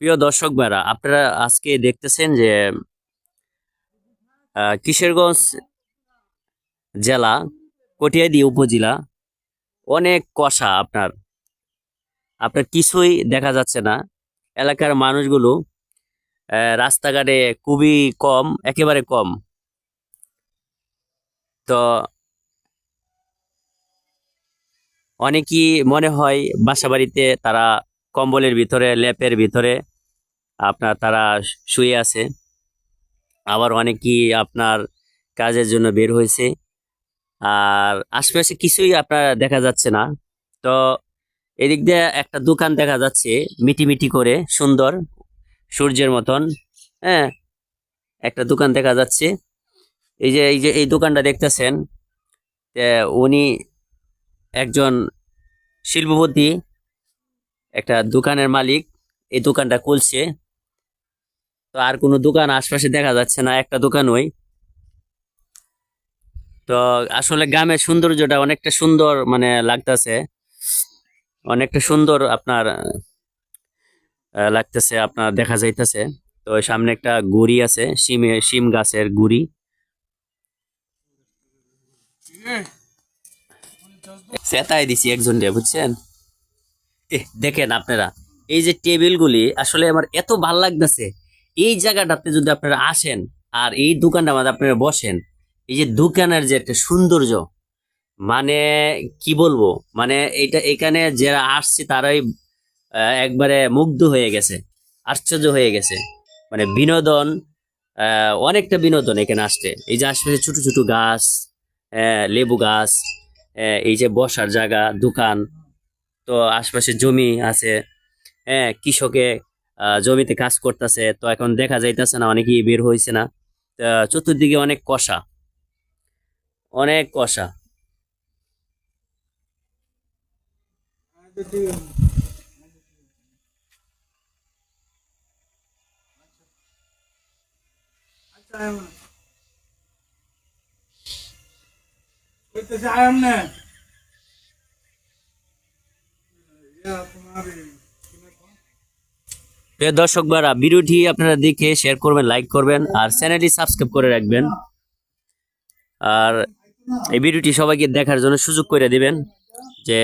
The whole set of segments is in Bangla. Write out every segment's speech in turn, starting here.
প্রিয় দর্শক ভাইরা, আপনারা আজকে দেখতেছেন যে কিশোরগঞ্জ জেলা, কটিয়াদি উপজেলা, অনেক কষা আপনার। আপনার কিছুই দেখা যাচ্ছে না। এলাকার মানুষগুলো রাস্তাঘাটে খুবই কম, একেবারে কম। তো অনেকেই মনে হয় বাসা বাড়িতে তারা কম্বলের ভিতরে লেপের ভিতরে আপনার তারা শুয়ে আছে। আবার অনেকেই আপনার কাজের জন্য বের হয়েছে। আর আশপাশে কিছুই আপনার দেখা যাচ্ছে না। তো এদিক দিয়ে একটা দোকান দেখা যাচ্ছে মিটি মিটি করে, সুন্দর, সূর্যের মতন। হ্যাঁ একটা দোকান দেখা যাচ্ছে। এই যে এই যে, এই দোকানটা দেখতেছেন উনি একজন শিল্পপতি একটা দোকানের মালিক এই দোকানটা খুলছে। তো আর কোনো দোকান আশপাশে দেখা যাচ্ছে না একটা দোকান ওই। তো আসলে গ্রামের সৌন্দর্যটা অনেকটা সুন্দর মানে লাগতেছে। অনেকটা সুন্দর আপনার লাগতেছে আপনার দেখা যাইতেছে। তো ওই সামনে একটা গুড়ি আছে শিমে শিম গাছের গুড়ি। সেতাই দিছি একজন বুঝছেন? দেখেন আপনারা, এই যে টেবিলগুলি আসলে আমার এত ভালো লাগতেছে। এই জায়গাটাতে যদি আপনারা আসেন আর এই দোকানটা মধ্যে আপনারা বসেন, এই যে দোকানের যে একটা সৌন্দর্য মানে কি বলব মানে এটা এখানে যারা আসছে তারাই একবারে মুগ্ধ হয়ে গেছে, আশ্চর্য হয়ে গেছে। মানে বিনোদন অনেকটা বিনোদন এখানে আসছে। এই যে আশেপাশে ছোট ছোট গাছ লেবু গাছ এই যে বসার জায়গা, দোকান তো আশপাশে জমি আছে হ্যাঁ কৃষকে জমিতে কাজ করতেছে, তো এখন দেখা যাইতেছে না, অনেকেই বের হয়েছে না। চতুর্দিকে অনেক কষা অনেক কষা। কইতেছে আয়াম না। প্রিয় দর্শক বারা ভিডিওটি আপনারা দেখে শেয়ার করবেন লাইক করবেন, আর চ্যানেলটি সাবস্ক্রাইব করে রাখবেন। আর এই ভিডিওটি সবাইকে দেখার জন্য সুযোগ করে দিবেন যে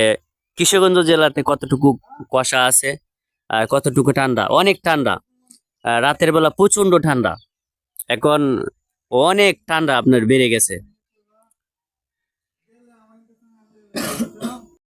কিশোরগঞ্জ জেলাতে কতটুকু কুয়াশা আছে, আর কতটুকু ঠান্ডা। অনেক ঠান্ডা রাতের বেলা প্রচণ্ড ঠান্ডা। এখন অনেক ঠান্ডা আপনার বেড়ে গেছে।